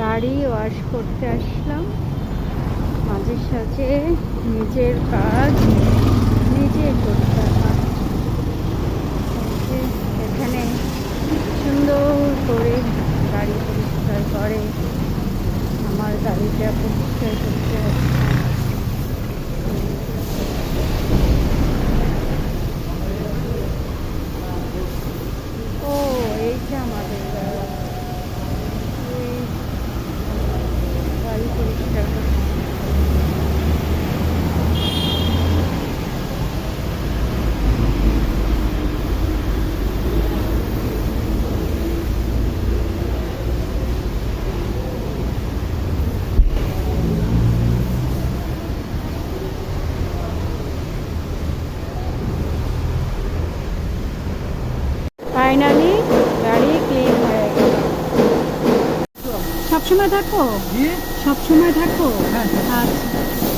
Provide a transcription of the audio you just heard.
গাড়ি ওয়াশ করতে আসলাম। মাঝে সাঝে নিজের কাজ নিজে করতে এখানে সুন্দর করে গাড়ি পরিষ্কার করে। আমার গাড়িটা পরিষ্কার করতে হচ্ছে ও এইটা আমাদের গাড়ি এই গাড়ি পরিষ্কার করতে ফাইনালি গাড়ি ক্লিন হয়ে গেল। সবসময় থাকো সবসময় থাকো হ্যাঁ। আচ্ছা।